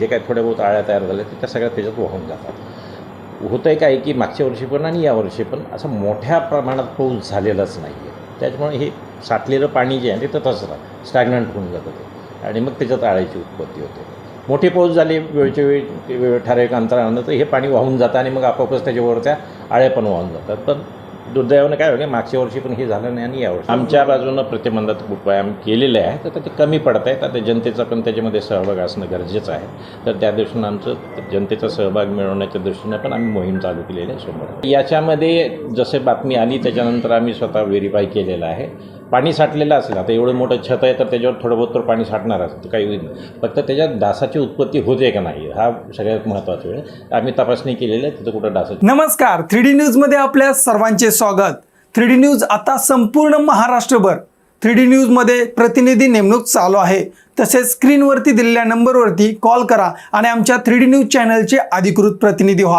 जे काय थोड्या बहुत आळ्या तयार झाल्या त्या सगळ्या त्याच्यात वाहून जातात. होतं आहे काय की मागच्या वर्षी पण आणि यावर्षी पण असं मोठ्या प्रमाणात पाऊस झालेलाच नाही आहे त्याच्यामुळे हे साठलेलं पाणी जे आहे ते तसंच राहतं. स्टॅग्नंट होऊन जातं ते. आणि मग त्याच्यात आळ्याची उत्पत्ती होते. मोठे पाऊस झाले वेळच्या वेळी वेळ ठराविक अंतरानं तर हे पाणी वाहून जातं आणि मग आपोआपच त्याच्यावरच्या आळ्या पण वाहून जातात. पण दुर्दैवानं काय होईल मागच्या वर्षी पण हे झालं नाही आणि यावर्षी आमच्या बाजूनं प्रतिबंधात्मक उपाय आम्ही केलेले आहे तर ते कमी पडत आहेत. आता जनतेचा पण त्याच्यामध्ये सहभाग असणं गरजेचं आहे. तर त्या दृष्टीनं आमचं जनतेचा सहभाग मिळवण्याच्या दृष्टीनं पण आम्ही मोहीम चालू केलेली आहे समोर याच्यामध्ये जसे बातमी आली त्याच्यानंतर आम्ही स्वतः व्हेरीफाय केलेलं आहे. पाणी साठलेलं असेल. आता एवढं मोठं छत आहे तर त्याच्यावर थोडं बहुत तर पाणी साठणार असतं काही होईल फक्त त्याच्यात डासाची उत्पत्ती होते का नाही हा सगळ्यात महत्त्वाचा वेळ. आम्ही तपासणी केलेली आहे तिथं कुठं डासाची नमस्कार थ्री डी न्यूजमध्ये आपल्या सर्वांचे स्वागत. थ्री डी न्यूज आता संपूर्ण महाराष्ट्रभर. थ्री डी न्यूजमध्ये प्रतिनिधी नेमणूक चालू आहे. तसेच स्क्रीनवरती दिलेल्या नंबरवरती कॉल करा आणि आमच्या थ्री डी न्यूज चॅनलचे अधिकृत प्रतिनिधी व्हा.